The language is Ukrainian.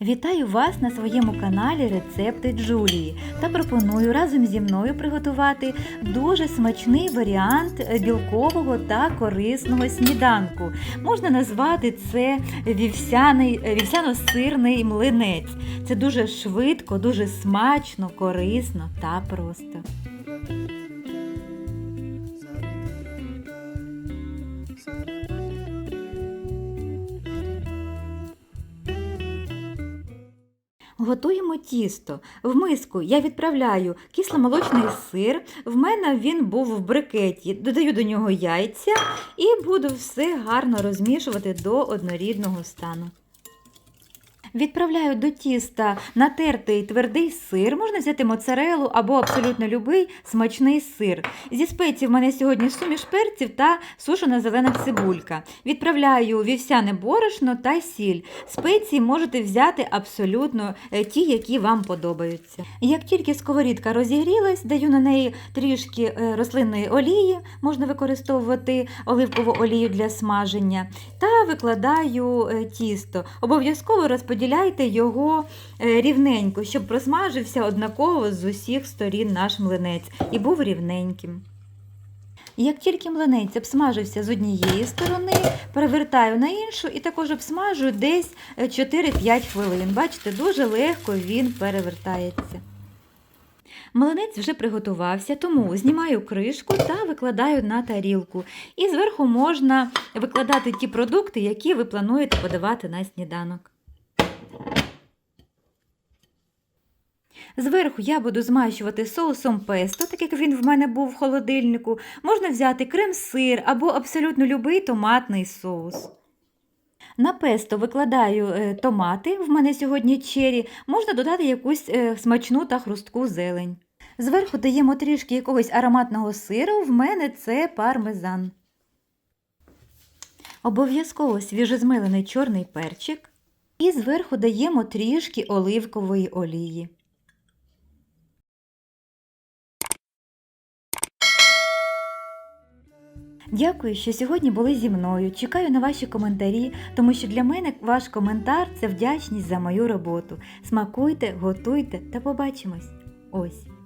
Вітаю вас на своєму каналі Рецепти Джулії та пропоную разом зі мною приготувати дуже смачний варіант білкового та корисного сніданку. Можна назвати це вівсяний, вівсяно-сирний млинець. Це дуже швидко, дуже смачно, корисно та просто. Готуємо тісто. В миску я відправляю кисломолочний сир. В мене він був в брикеті. Додаю до нього яйця і буду все гарно розмішувати до однорідного стану. Відправляю до тіста натертий твердий сир. Можна взяти моцарелу або абсолютно любий смачний сир. Зі спецій в мене сьогодні суміш перців та сушена зелена цибулька. Відправляю вівсяне борошно та сіль. Спеції можете взяти абсолютно е, ті, які вам подобаються. Як тільки сковорідка розігрілась, даю на неї трішки е, рослинної олії, можна використовувати оливкову олію для смаження, та викладаю е, тісто. Обов'язково розподіляйте його е, рівненько, щоб просмажився однаково з усіх сторін наш млинець і був рівненьким. Як тільки млинець обсмажився з однієї сторони, перевертаю на іншу і також обсмажую десь е, 4-5 хвилин. Бачите, дуже легко він перевертається. Млинець вже приготувався, тому знімаю кришку та викладаю на тарілку. І зверху можна викладати ті продукти, які ви плануєте подавати на сніданок. Зверху я буду змащувати соусом песто, так як він в мене був в холодильнику. Можна взяти крем-сир або абсолютно любий томатний соус. На песто викладаю е, томати, в мене сьогодні чері, можна додати якусь е, смачну та хрустку зелень. Зверху даємо трішки якогось ароматного сиру, в мене це пармезан. Обов'язково свіжозмилений чорний перчик. І зверху даємо трішки оливкової олії. Дякую, що сьогодні були зі мною. Чекаю на ваші коментарі, тому що для мене ваш коментар це вдячність за мою роботу. Смакуйте, готуйте та побачимось. Ось.